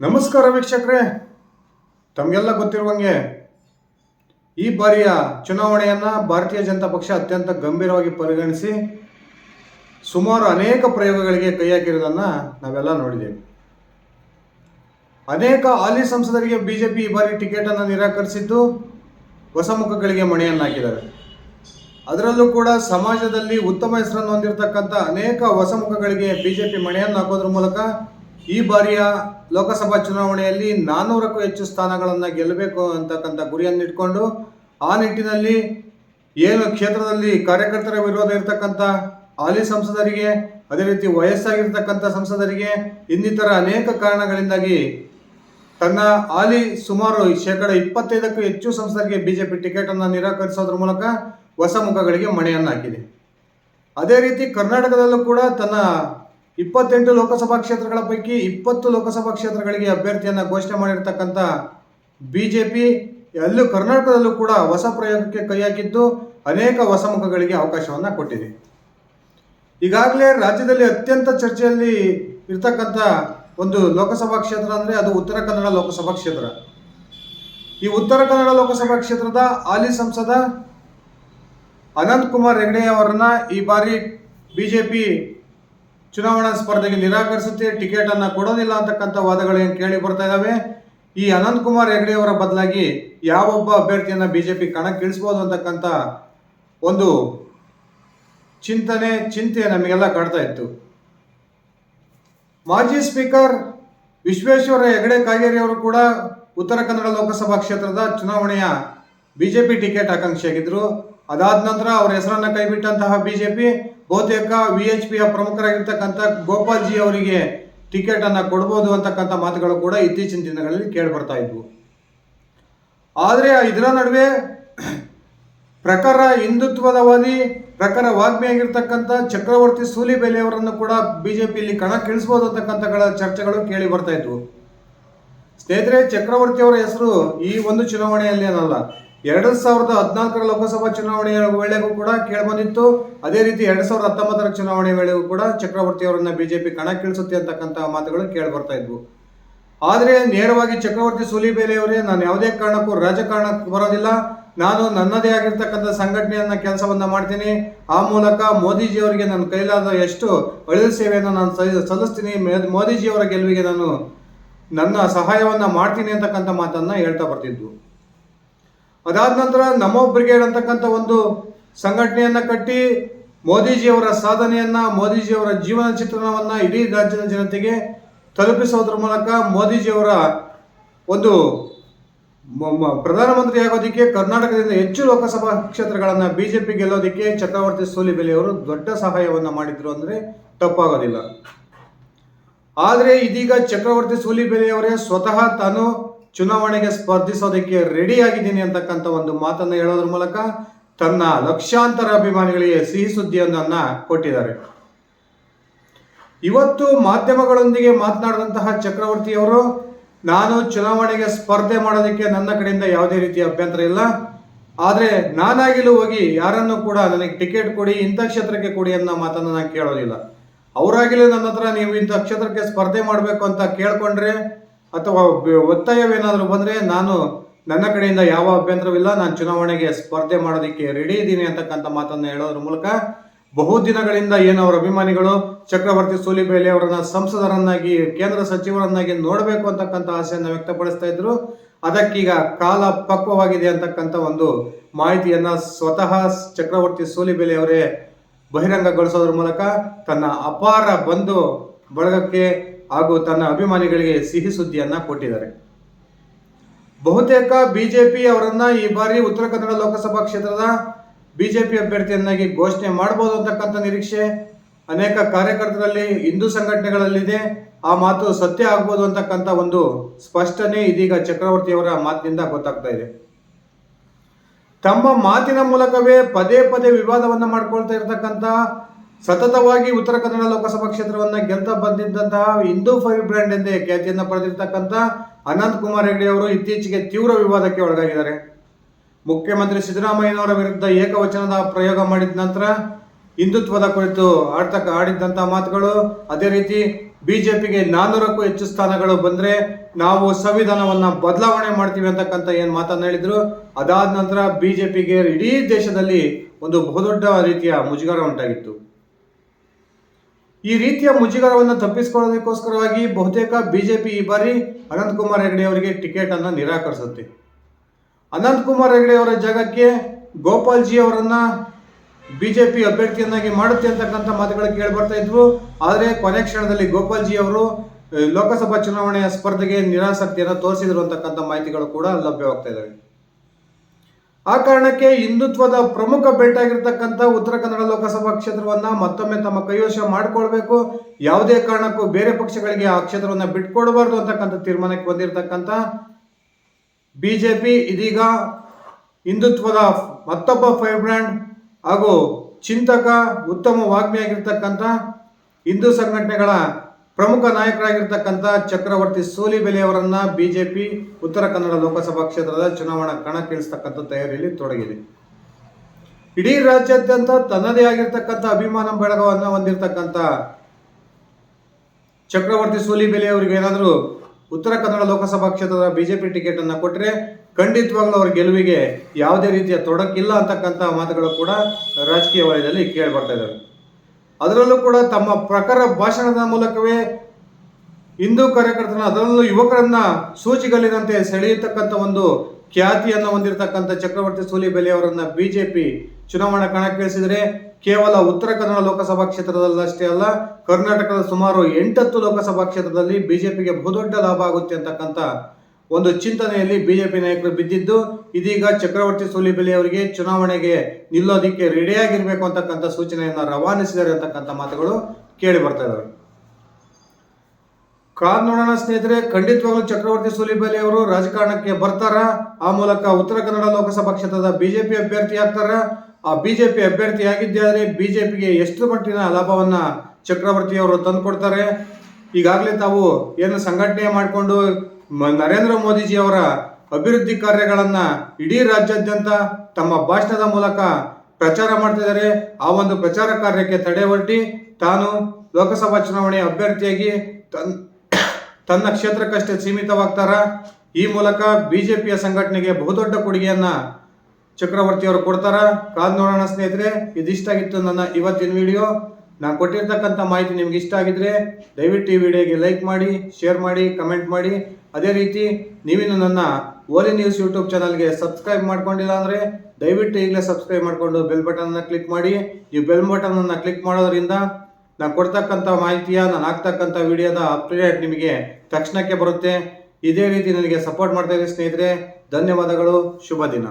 ನಮಸ್ಕಾರ ವೀಕ್ಷಕರೇ. ತಮಗೆಲ್ಲ ಗೊತ್ತಿರುವಂಗೆ ಈ ಬಾರಿಯ ಚುನಾವಣೆಯನ್ನು ಭಾರತೀಯ ಜನತಾ ಪಕ್ಷ ಅತ್ಯಂತ ಗಂಭೀರವಾಗಿ ಪರಿಗಣಿಸಿ ಸುಮಾರು ಅನೇಕ ಪ್ರಯೋಗಗಳಿಗೆ ಕೈ ಹಾಕಿರೋದನ್ನು ನಾವೆಲ್ಲ ನೋಡಿದ್ದೇವೆ. ಅನೇಕ ಹಾಲಿ ಸಂಸದರಿಗೆ ಬಿ ಜೆ ಪಿ ಈ ಬಾರಿ ಟಿಕೆಟನ್ನು ನಿರಾಕರಿಸಿದ್ದು ಹೊಸ ಮುಖಗಳಿಗೆ ಮಣೆಯನ್ನು ಹಾಕಿದ್ದಾರೆ. ಅದರಲ್ಲೂ ಕೂಡ ಸಮಾಜದಲ್ಲಿ ಉತ್ತಮ ಹೆಸರನ್ನು ಹೊಂದಿರತಕ್ಕಂಥ ಅನೇಕ ಹೊಸ ಮುಖಗಳಿಗೆ ಬಿ ಜೆ ಪಿ ಮಣೆಯನ್ನು ಹಾಕೋದ್ರ ಮೂಲಕ ಈ ಬಾರಿಯ ಲೋಕಸಭಾ ಚುನಾವಣೆಯಲ್ಲಿ ನಾನ್ನೂರಕ್ಕೂ ಹೆಚ್ಚು ಸ್ಥಾನಗಳನ್ನು ಗೆಲ್ಲಬೇಕು ಅಂತಕ್ಕಂಥ ಗುರಿಯನ್ನಿಟ್ಕೊಂಡು ಆ ನಿಟ್ಟಿನಲ್ಲಿ ಏನು ಕ್ಷೇತ್ರದಲ್ಲಿ ಕಾರ್ಯಕರ್ತರ ವಿರೋಧ ಇರತಕ್ಕಂಥ ಹಾಲಿ ಸಂಸದರಿಗೆ, ಅದೇ ರೀತಿ ವಯಸ್ಸಾಗಿರ್ತಕ್ಕಂಥ ಸಂಸದರಿಗೆ ಇನ್ನಿತರ ಅನೇಕ ಕಾರಣಗಳಿಂದಾಗಿ ತನ್ನ ಹಾಲಿ ಸುಮಾರು ಶೇಕಡ ಇಪ್ಪತ್ತೈದಕ್ಕೂ ಹೆಚ್ಚು ಸಂಸದರಿಗೆ ಬಿಜೆಪಿ ಟಿಕೆಟ್ ಅನ್ನು ನಿರಾಕರಿಸೋದ್ರ ಮೂಲಕ ಹೊಸ ಮುಖಗಳಿಗೆ ಮಣೆಯನ್ನು ಹಾಕಿದೆ ಅದೇ ರೀತಿ ಕರ್ನಾಟಕದಲ್ಲೂ ಕೂಡ ತನ್ನ ಇಪ್ಪತ್ತೆಂಟು ಲೋಕಸಭಾ ಕ್ಷೇತ್ರಗಳ ಪೈಕಿ ಇಪ್ಪತ್ತು ಲೋಕಸಭಾ ಕ್ಷೇತ್ರಗಳಿಗೆ ಅಭ್ಯರ್ಥಿಯನ್ನು ಘೋಷಣೆ ಮಾಡಿರ್ತಕ್ಕಂಥ ಬಿ ಜೆ ಪಿ ಅಲ್ಲೂ ಕರ್ನಾಟಕದಲ್ಲೂ ಕೂಡ ಹೊಸ ಪ್ರಯೋಗಕ್ಕೆ ಕೈ ಹಾಕಿದ್ದು ಅನೇಕ ಹೊಸ ಮುಖಗಳಿಗೆ ಅವಕಾಶವನ್ನು ಕೊಟ್ಟಿದೆ. ಈಗಾಗಲೇ ರಾಜ್ಯದಲ್ಲಿ ಅತ್ಯಂತ ಚರ್ಚೆಯಲ್ಲಿ ಇರ್ತಕ್ಕಂಥ ಒಂದು ಲೋಕಸಭಾ ಕ್ಷೇತ್ರ ಅಂದರೆ ಅದು ಉತ್ತರ ಕನ್ನಡ ಲೋಕಸಭಾ ಕ್ಷೇತ್ರ. ಈ ಉತ್ತರ ಕನ್ನಡ ಲೋಕಸಭಾ ಕ್ಷೇತ್ರದ ಹಾಲಿ ಸಂಸದ ಅನಂತ್ ಕುಮಾರ್ ಹೆಗ್ಡೆ ಅವರನ್ನ ಈ ಬಾರಿ ಬಿಜೆಪಿ ಚುನಾವಣಾ ಸ್ಪರ್ಧೆಗೆ ನಿರಾಕರಿಸುತ್ತೆ, ಟಿಕೆಟ್ ಅನ್ನ ಕೊಡೋದಿಲ್ಲ ಅಂತಕ್ಕಂಥ ವಾದಗಳೇನು ಕೇಳಿ ಬರ್ತಾ ಇದ್ದಾವೆ ಈ ಅನಂತ್ ಕುಮಾರ್ ಹೆಗಡೆ ಅವರ ಬದಲಾಗಿ ಯಾವೊಬ್ಬ ಅಭ್ಯರ್ಥಿಯನ್ನ ಬಿಜೆಪಿ ಕಣಕ್ಕಿಳಿಸಬಹುದು ಅಂತಕ್ಕಂಥ ಒಂದು ಚಿಂತನೆ, ಚಿಂತೆ ನಮಗೆಲ್ಲ ಕಾಡ್ತಾ ಇತ್ತು. ಮಾಜಿ ಸ್ಪೀಕರ್ ವಿಶ್ವೇಶ್ವರ ಹೆಗಡೆ ಕಾಗೇರಿ ಅವರು ಕೂಡ ಉತ್ತರ ಕನ್ನಡ ಲೋಕಸಭಾ ಕ್ಷೇತ್ರದ ಚುನಾವಣೆಯ ಬಿಜೆಪಿ ಟಿಕೆಟ್ ಆಕಾಂಕ್ಷಿಯಾಗಿದ್ದರು ಅದಾದ ನಂತರ ಅವರ ಹೆಸರನ್ನ ಕೈಬಿಟ್ಟಂತಹ ಬಿಜೆಪಿ, ಬಹುತೇಕ ವಿ ಎಚ್ ಪಿಯ ಪ್ರಮುಖರಾಗಿರ್ತಕ್ಕಂಥ ಗೋಪಾಲ್ ಜಿ ಅವರಿಗೆ ಟಿಕೆಟ್ ಅನ್ನ ಕೊಡ್ಬೋದು ಅಂತಕ್ಕಂಥ ಮಾತುಗಳು ಕೂಡ ಇತ್ತೀಚಿನ ದಿನಗಳಲ್ಲಿ ಕೇಳಿ ಬರ್ತಾ ಇದ್ವು. ಆದರೆ ಇದರ ನಡುವೆ ಪ್ರಖರ ಹಿಂದುತ್ವದವಾದಿ ಪ್ರಖರ ವಾಗ್ಮಿಯಾಗಿರ್ತಕ್ಕಂಥ ಚಕ್ರವರ್ತಿ ಸೂಲಿಬೆಲೆ ಅವರನ್ನು ಕೂಡ ಬಿಜೆಪಿಯಲ್ಲಿ ಕಣಕ್ಕಿಳಿಸ್ಬೋದು ಅಂತಕ್ಕಂಥ ಚರ್ಚೆಗಳು ಕೇಳಿ ಬರ್ತಾ ಇದ್ವು. ಸ್ನೇಹಿತರೆ, ಚಕ್ರವರ್ತಿ ಅವರ ಹೆಸರು ಈ ಒಂದು ಚುನಾವಣೆಯಲ್ಲಿ ಏನಲ್ಲ ಎರಡು ಸಾವಿರದ ಹದಿನಾಲ್ಕರ ಲೋಕಸಭಾ ಚುನಾವಣೆಯ ವೇಳೆಗೂ ಕೂಡ ಕೇಳಿಬಂದಿತ್ತು. ಅದೇ ರೀತಿ ಎರಡು ಸಾವಿರದ ಹತ್ತೊಂಬತ್ತರ ಚುನಾವಣೆ ವೇಳೆಗೂ ಕೂಡ ಚಕ್ರವರ್ತಿ ಅವರನ್ನ ಬಿಜೆಪಿ ಕಣಕ್ಕಿಳಿಸುತ್ತೆ ಅಂತಕ್ಕಂತಹ ಮಾತುಗಳು ಕೇಳಿ ಬರ್ತಾ ಇದ್ವು. ಆದರೆ ನೇರವಾಗಿ ಚಕ್ರವರ್ತಿ ಸೂಲಿಬೇಲೆ ಅವರೇ ನಾನು ಯಾವುದೇ ಕಾರಣಕ್ಕೂ ರಾಜಕಾರಣಕ್ಕೆ ಬರೋದಿಲ್ಲ. ನಾನು ನನ್ನದೇ ಆಗಿರ್ತಕ್ಕಂಥ ಸಂಘಟನೆಯನ್ನ ಕೆಲಸವನ್ನ ಮಾಡ್ತೀನಿ. ಆ ಮೂಲಕ ಮೋದಿಜಿ ಅವರಿಗೆ ನನ್ನ ಕೈಲಾದ ಎಷ್ಟು ಒಳ್ಳೆಯ ಸೇವೆಯನ್ನು ನಾನು ಸಲ್- ಸಲ್ಲಿಸ್ತೀನಿ. ಮೋದಿಜಿಯವರ ಗೆಲುವಿಗೆ ನಾನು ನನ್ನ ಸಹಾಯವನ್ನ ಮಾಡ್ತೀನಿ ಅಂತಕ್ಕಂಥ ಮಾತನ್ನ ಹೇಳ್ತಾ ಬರ್ತಿದ್ವು. ಅದಾದ ನಂತರ ನಮೋ ಬ್ರಿಗೇಡ್ ಅಂತಕ್ಕಂಥ ಒಂದು ಸಂಘಟನೆಯನ್ನ ಕಟ್ಟಿ ಮೋದಿಜಿಯವರ ಸಾಧನೆಯನ್ನ, ಮೋದಿಜಿಯವರ ಜೀವನ ಚಿತ್ರಣವನ್ನ ಇಡೀ ರಾಜ್ಯದ ಜನತೆಗೆ ತಲುಪಿಸೋದ್ರ ಮೂಲಕ ಮೋದಿಜಿಯವರ ಒಂದು ಪ್ರಧಾನಮಂತ್ರಿ ಆಗೋದಕ್ಕೆ ಕರ್ನಾಟಕದಿಂದ ಹೆಚ್ಚು ಲೋಕಸಭಾ ಕ್ಷೇತ್ರಗಳನ್ನು ಬಿಜೆಪಿ ಗೆಲ್ಲೋದಕ್ಕೆ ಚಕ್ರವರ್ತಿ ಸೂಲಿಬೆಲೆಯವರು ದೊಡ್ಡ ಸಹಾಯವನ್ನು ಮಾಡಿದ್ರು ಅಂದರೆ ತಪ್ಪಾಗೋದಿಲ್ಲ. ಆದರೆ ಇದೀಗ ಚಕ್ರವರ್ತಿ ಸೂಲಿಬೆಲೆಯವರೇ ಸ್ವತಃ ತಾನು ಚುನಾವಣೆಗೆ ಸ್ಪರ್ಧಿಸೋದಕ್ಕೆ ರೆಡಿ ಆಗಿದ್ದೀನಿ ಅಂತಕ್ಕಂಥ ಒಂದು ಮಾತನ್ನು ಹೇಳೋದ್ರ ಮೂಲಕ ತನ್ನ ಲಕ್ಷಾಂತರ ಅಭಿಮಾನಿಗಳಿಗೆ ಸಿಹಿ ಸುದ್ದಿಯೊಂದನ್ನು ಕೊಟ್ಟಿದ್ದಾರೆ. ಇವತ್ತು ಮಾಧ್ಯಮಗಳೊಂದಿಗೆ ಮಾತನಾಡಿದಂತಹ ಚಕ್ರವರ್ತಿ ಅವರು, ನಾನು ಚುನಾವಣೆಗೆ ಸ್ಪರ್ಧೆ ಮಾಡೋದಕ್ಕೆ ನನ್ನ ಕಡೆಯಿಂದ ಯಾವುದೇ ರೀತಿಯ ಅಭ್ಯಂತರ ಇಲ್ಲ. ಆದರೆ ನಾನಾಗಿಲು ಹೋಗಿ ಯಾರನ್ನು ಕೂಡ ನನಗೆ ಟಿಕೆಟ್ ಕೊಡಿ, ಇಂಥ ಕ್ಷೇತ್ರಕ್ಕೆ ಕೊಡಿ ಅನ್ನೋ ಮಾತನ್ನು ನಾನು ಕೇಳೋದಿಲ್ಲ. ಅವರಾಗಿಲೂ ನನ್ನ ಹತ್ರ ನೀವು ಇಂಥ ಕ್ಷೇತ್ರಕ್ಕೆ ಸ್ಪರ್ಧೆ ಮಾಡಬೇಕು ಅಂತ ಕೇಳ್ಕೊಂಡ್ರೆ ಅಥವಾ ಒತ್ತಾಯವೇನಾದರೂ ಬಂದರೆ ನಾನು ನನ್ನ ಕಡೆಯಿಂದ ಯಾವ ಅಭ್ಯಂತರವಿಲ್ಲ, ನಾನು ಚುನಾವಣೆಗೆ ಸ್ಪರ್ಧೆ ಮಾಡೋದಕ್ಕೆ ರೆಡಿ ಇದ್ದೀನಿ ಅಂತಕ್ಕಂಥ ಮಾತನ್ನು ಹೇಳೋದ್ರ ಮೂಲಕ ಬಹುದಿನಗಳಿಂದ ಏನು ಅವರ ಅಭಿಮಾನಿಗಳು ಚಕ್ರವರ್ತಿ ಸೂಲಿಬೇಲಿ ಅವರನ್ನ ಸಂಸದರನ್ನಾಗಿ, ಕೇಂದ್ರ ಸಚಿವರನ್ನಾಗಿ ನೋಡಬೇಕು ಅಂತಕ್ಕಂಥ ಆಸೆಯನ್ನು ವ್ಯಕ್ತಪಡಿಸ್ತಾ ಇದ್ರು. ಅದಕ್ಕೀಗ ಕಾಲ ಪಕ್ವವಾಗಿದೆ ಅಂತಕ್ಕಂಥ ಒಂದು ಮಾಹಿತಿಯನ್ನ ಸ್ವತಃ ಚಕ್ರವರ್ತಿ ಸೂಲಿಬೇಲಿ ಅವರೇ ಬಹಿರಂಗಗೊಳಿಸೋದ್ರ ಮೂಲಕ ತನ್ನ ಅಪಾರ ಬಂಧು ಬಳಗಕ್ಕೆ ಹಾಗೂ ತನ್ನ ಅಭಿಮಾನಿಗಳಿಗೆ ಸಿಹಿ ಸುದ್ದಿಯನ್ನ ಕೊಟ್ಟಿದ್ದಾರೆ. ಬಹುತೇಕ ಬಿಜೆಪಿ ಅವರನ್ನ ಈ ಬಾರಿ ಉತ್ತರ ಕನ್ನಡ ಲೋಕಸಭಾ ಕ್ಷೇತ್ರದ ಬಿಜೆಪಿ ಅಭ್ಯರ್ಥಿಯನ್ನಾಗಿ ಘೋಷಣೆ ಮಾಡಬಹುದು ಅಂತಕ್ಕಂಥ ನಿರೀಕ್ಷೆ ಅನೇಕ ಕಾರ್ಯಕರ್ತರಲ್ಲಿ, ಹಿಂದೂ ಸಂಘಟನೆಗಳಲ್ಲಿದೆ. ಆ ಮಾತು ಸತ್ಯ ಆಗ್ಬೋದು ಅಂತಕ್ಕಂಥ ಒಂದು ಸ್ಪಷ್ಟನೆ ಇದೀಗ ಚಕ್ರವರ್ತಿ ಅವರ ಮಾತಿನಿಂದ ಗೊತ್ತಾಗ್ತಾ ಇದೆ. ತಮ್ಮ ಮಾತಿನ ಮೂಲಕವೇ ಪದೇ ಪದೇ ವಿವಾದವನ್ನು ಮಾಡ್ಕೊಳ್ತಾ ಇರತಕ್ಕಂತ ಸತತವಾಗಿ ಉತ್ತರ ಕನ್ನಡ ಲೋಕಸಭಾ ಕ್ಷೇತ್ರವನ್ನ ಗೆಲ್ತಾ ಬಂದಿದ್ದಂತಹ ಹಿಂದೂ ಫೈವ್ ಬ್ರ್ಯಾಂಡ್ ಎಂದೇ ಖ್ಯಾತಿಯನ್ನು ಪಡೆದಿರ್ತಕ್ಕಂಥ ಅನಂತ್ ಕುಮಾರ್ ಹೆಗಡೆ ಅವರು ಇತ್ತೀಚೆಗೆ ತೀವ್ರ ವಿವಾದಕ್ಕೆ ಒಳಗಾಗಿದ್ದಾರೆ. ಮುಖ್ಯಮಂತ್ರಿ ಸಿದ್ದರಾಮಯ್ಯನವರ ವಿರುದ್ಧ ಏಕವಚನದ ಪ್ರಯೋಗ ಮಾಡಿದ ನಂತರ ಹಿಂದುತ್ವದ ಕುರಿತು ಆಡ್ತಕ್ಕ ಆಡಿದ್ದಂಥ ಮಾತುಗಳು, ಅದೇ ರೀತಿ ಬಿಜೆಪಿಗೆ ನಾನ್ನೂರಕ್ಕೂ ಹೆಚ್ಚು ಸ್ಥಾನಗಳು ಬಂದ್ರೆ ನಾವು ಸಂವಿಧಾನವನ್ನ ಬದಲಾವಣೆ ಮಾಡ್ತೀವಿ ಅಂತಕ್ಕಂಥ ಏನು ಮಾತನ್ನು ಹೇಳಿದ್ರು. ಅದಾದ ನಂತರ ಬಿಜೆಪಿಗೆ ಇಡೀ ದೇಶದಲ್ಲಿ ಒಂದು ಬಹುದೊಡ್ಡ ರೀತಿಯ ಮುಜುಗರ ಉಂಟಾಗಿತ್ತು. ಈ ರೀತಿಯ ಮುಜುಗರವನ್ನು ತಪ್ಪಿಸಿಕೊಳ್ಳೋದಕ್ಕೋಸ್ಕರವಾಗಿ ಬಹುತೇಕ ಬಿಜೆಪಿ ಈ ಬಾರಿ ಅನಂತ್ ಕುಮಾರ್ ಹೆಗಡೆ ಅವರಿಗೆ ಟಿಕೆಟ್ ಅನ್ನು ನಿರಾಕರಿಸುತ್ತೆ. ಅನಂತ್ ಕುಮಾರ್ ಹೆಗಡೆ ಅವರ ಜಾಗಕ್ಕೆ ಗೋಪಾಲ್ಜಿ ಅವರನ್ನ ಬಿಜೆಪಿ ಅಭ್ಯರ್ಥಿಯನ್ನಾಗಿ ಮಾಡುತ್ತೆ ಅಂತಕ್ಕಂಥ ಮಾತುಗಳು ಕೇಳಿಬರ್ತಾ ಇದ್ವು. ಆದರೆ ಕೊನೆ ಕ್ಷಣದಲ್ಲಿ ಗೋಪಾಲ್ಜಿ ಅವರು, ಲೋಕಸಭಾ ಚುನಾವಣೆಯ ಸ್ಪರ್ಧೆಗೆ ನಿರಾಸಕ್ತಿಯನ್ನು ತೋರಿಸಿದ್ರು ಅಂತಕ್ಕಂಥ ಮಾಹಿತಿಗಳು ಕೂಡ ಲಭ್ಯವಾಗ್ತಾ ಇದ್ದಾವೆ. ಆ ಕಾರಣಕ್ಕೆ ಹಿಂದುತ್ವದ ಪ್ರಮುಖ ಬೇಟಾಗಿರ್ತಕ್ಕಂಥ ಉತ್ತರ ಕನ್ನಡ ಲೋಕಸಭಾ ಕ್ಷೇತ್ರವನ್ನ ಮತ್ತೊಮ್ಮೆ ತಮ್ಮ ಕೈವಶ ಮಾಡಿಕೊಳ್ಬೇಕು. ಯಾವುದೇ ಕಾರಣಕ್ಕೂ ಬೇರೆ ಪಕ್ಷಗಳಿಗೆ ಆ ಕ್ಷೇತ್ರವನ್ನ ಬಿಟ್ಕೊಡಬಾರ್ದು ಅಂತಕ್ಕಂಥ ತೀರ್ಮಾನಕ್ಕೆ ಬಂದಿರತಕ್ಕಂಥ ಬಿಜೆಪಿ, ಇದೀಗ ಹಿಂದುತ್ವದ ಮತ್ತೊಬ್ಬ ಫೈರ್ ಬ್ರ್ಯಾಂಡ್ ಹಾಗೂ ಚಿಂತಕ, ಉತ್ತಮ ವಾಗ್ಮಿಯಾಗಿರ್ತಕ್ಕಂಥ ಹಿಂದೂ ಸಂಘಟನೆಗಳ ಪ್ರಮುಖ ನಾಯಕರಾಗಿರ್ತಕ್ಕಂಥ ಚಕ್ರವರ್ತಿ ಸೋಲಿಬೆಲೆ ಅವರನ್ನ ಬಿಜೆಪಿ, ಉತ್ತರ ಕನ್ನಡ ಲೋಕಸಭಾ ಕ್ಷೇತ್ರದ ಚುನಾವಣಾ ಕಣಕ್ಕಿಳಿಸ್ತಕ್ಕಂಥ ತಯಾರಿಯಲ್ಲಿ ತೊಡಗಿದೆ. ಇಡೀ ರಾಜ್ಯಾದ್ಯಂತ ತನ್ನದೇ ಆಗಿರ್ತಕ್ಕಂಥ ಅಭಿಮಾನ ಬೆಳಗವನ್ನ ಹೊಂದಿರತಕ್ಕಂಥ ಚಕ್ರವರ್ತಿ ಸೂಲಿಬೆಲೆ ಅವರಿಗೆ ಏನಾದರೂ ಉತ್ತರ ಕನ್ನಡ ಲೋಕಸಭಾ ಕ್ಷೇತ್ರದ ಬಿಜೆಪಿ ಟಿಕೆಟ್ ಅನ್ನು ಕೊಟ್ಟರೆ ಖಂಡಿತವಾಗ್ಲೂ ಅವ್ರ ಗೆಲುವಿಗೆ ಯಾವುದೇ ರೀತಿಯ ತೊಡಕಿಲ್ಲ ಅಂತಕ್ಕಂಥ ಮಾತುಗಳು ಕೂಡ ರಾಜಕೀಯ ವಲಯದಲ್ಲಿ ಕೇಳಿ ಬರ್ತಾ ಇದ್ದಾವೆ. ಅದರಲ್ಲೂ ಕೂಡ ತಮ್ಮ ಪ್ರಖರ ಭಾಷಣದ ಮೂಲಕವೇ ಹಿಂದೂ ಕಾರ್ಯಕರ್ತರನ್ನ, ಅದರಲ್ಲೂ ಯುವಕರನ್ನ ಸೂಚಿಗಲ್ಲಿನಂತೆ ಸೆಳೆಯತಕ್ಕಂಥ ಒಂದು ಖ್ಯಾತಿಯನ್ನು ಹೊಂದಿರತಕ್ಕಂಥ ಚಕ್ರವರ್ತಿ ಸೂಲಿಬೆಲೆ ಅವರನ್ನ ಬಿಜೆಪಿ ಚುನಾವಣಾ ಕಣಕ್ಕಿಳಿಸಿದರೆ ಕೇವಲ ಉತ್ತರ ಕನ್ನಡ ಲೋಕಸಭಾ ಕ್ಷೇತ್ರದಲ್ಲಷ್ಟೇ ಅಲ್ಲ, ಕರ್ನಾಟಕದ ಸುಮಾರು ಎಂಟತ್ತು ಲೋಕಸಭಾ ಕ್ಷೇತ್ರದಲ್ಲಿ ಬಿಜೆಪಿಗೆ ಬಹುದೊಡ್ಡ ಲಾಭ ಆಗುತ್ತೆ ಅಂತಕ್ಕಂಥ ಒಂದು ಚಿಂತನೆಯಲ್ಲಿ ಬಿಜೆಪಿ ನಾಯಕರು ಬಿದ್ದಿದ್ದು, ಇದೀಗ ಚಕ್ರವರ್ತಿ ಸೂಲಿಬೆಲೆ ಅವರಿಗೆ ಚುನಾವಣೆಗೆ ನಿಲ್ಲೋದಿಕ್ಕೆ ರೆಡಿಯಾಗಿರಬೇಕು ಅಂತಕ್ಕಂಥ ಸೂಚನೆಯನ್ನ ರವಾನಿಸಿದ್ದಾರೆ ಅಂತಕ್ಕಂಥ ಮಾತುಗಳು ಕೇಳಿ ಬರ್ತಾ ಇದಾವೆ. ಕಾದ್ ನೋಡೋಣ ಸ್ನೇಹಿತರೆ, ಖಂಡಿತವಾಗ್ಲೂ ಚಕ್ರವರ್ತಿ ಸೂಲಿಬೆಲೆ ಅವರು ರಾಜಕಾರಣಕ್ಕೆ ಬರ್ತಾರ. ಆ ಮೂಲಕ ಉತ್ತರ ಕನ್ನಡ ಲೋಕಸಭಾ ಕ್ಷೇತ್ರದ ಬಿಜೆಪಿ ಅಭ್ಯರ್ಥಿ ಆಗ್ತಾರ. ಆ ಬಿಜೆಪಿ ಅಭ್ಯರ್ಥಿ ಆಗಿದ್ದೇ ಆದರೆ ಬಿಜೆಪಿಗೆ ಎಷ್ಟು ಮಟ್ಟಿನ ಲಾಭವನ್ನ ಚಕ್ರವರ್ತಿ ಅವರು ತಂದುಕೊಡ್ತಾರೆ? ಈಗಾಗಲೇ ತಾವು ಏನು ಸಂಘಟನೆ ಮಾಡಿಕೊಂಡು ನರೇಂದ್ರ ಮೋದಿಜಿ ಅವರ ಅಭಿವೃದ್ಧಿ ಕಾರ್ಯಗಳನ್ನು ಇಡೀ ರಾಜ್ಯಾದ್ಯಂತ ತಮ್ಮ ಭಾಷಣದ ಮೂಲಕ ಪ್ರಚಾರ ಮಾಡ್ತಿದ್ದಾರೆ ಆ ಒಂದು ಪ್ರಚಾರ ಕಾರ್ಯಕ್ಕೆ ತಡೆ ಒಡ್ಡಿ ತಾನು ಲೋಕಸಭಾ ಚುನಾವಣೆ ಅಭ್ಯರ್ಥಿಯಾಗಿ ತನ್ ತನ್ನ ಕ್ಷೇತ್ರಕ್ಕಷ್ಟೇ ಸೀಮಿತವಾಗ್ತಾರ? ಈ ಮೂಲಕ ಬಿಜೆಪಿಯ ಸಂಘಟನೆಗೆ ಬಹುದೊಡ್ಡ ಕೊಡುಗೆಯನ್ನ ಚಕ್ರವರ್ತಿಯವರು ಕೊಡ್ತಾರ? ಕಾದ್ ನೋಡೋಣ ಸ್ನೇಹಿತರೆ, ಇದಿಷ್ಟಾಗಿತ್ತು ನನ್ನ ಇವತ್ತಿನ ವಿಡಿಯೋ ನಾನು ಕೊಟ್ಟಿರ್ತಕ್ಕಂಥ ಮಾಹಿತಿ ನಿಮ್ಗೆ ಇಷ್ಟ ಆಗಿದ್ರೆ ದಯವಿಟ್ಟು ಈ ವಿಡಿಯೋಗೆ ಲೈಕ್ ಮಾಡಿ, ಶೇರ್ ಮಾಡಿ, ಕಮೆಂಟ್ ಮಾಡಿ. ಅದೇ ರೀತಿ ನೀವಿನ್ನು ನನ್ನ ಓಲಿ ನ್ಯೂಸ್ ಯೂಟ್ಯೂಬ್ ಚಾನಲ್ಗೆ ಸಬ್ಸ್ಕ್ರೈಬ್ ಮಾಡ್ಕೊಂಡಿಲ್ಲ ಅಂದರೆ ದಯವಿಟ್ಟು ಈಗಲೇ ಸಬ್ಸ್ಕ್ರೈಬ್ ಮಾಡಿಕೊಂಡು ಬೆಲ್ ಬಟನ್ನ ಕ್ಲಿಕ್ ಮಾಡಿ. ಈ ಬೆಲ್ ಬಟನನ್ನು ಕ್ಲಿಕ್ ಮಾಡೋದ್ರಿಂದ ನಾನು ಕೊಡ್ತಕ್ಕಂಥ ಮಾಹಿತಿಯ, ನಾನು ಹಾಕ್ತಕ್ಕಂಥ ವಿಡಿಯೋದ ಅಪ್ಡೇಟ್ ನಿಮಗೆ ತಕ್ಷಣಕ್ಕೆ ಬರುತ್ತೆ. ಇದೇ ರೀತಿ ನನಗೆ ಸಪೋರ್ಟ್ ಮಾಡ್ತಾ ಇದ್ದೀವಿ ಸ್ನೇಹಿತರೆ, ಧನ್ಯವಾದಗಳು, ಶುಭ ದಿನ.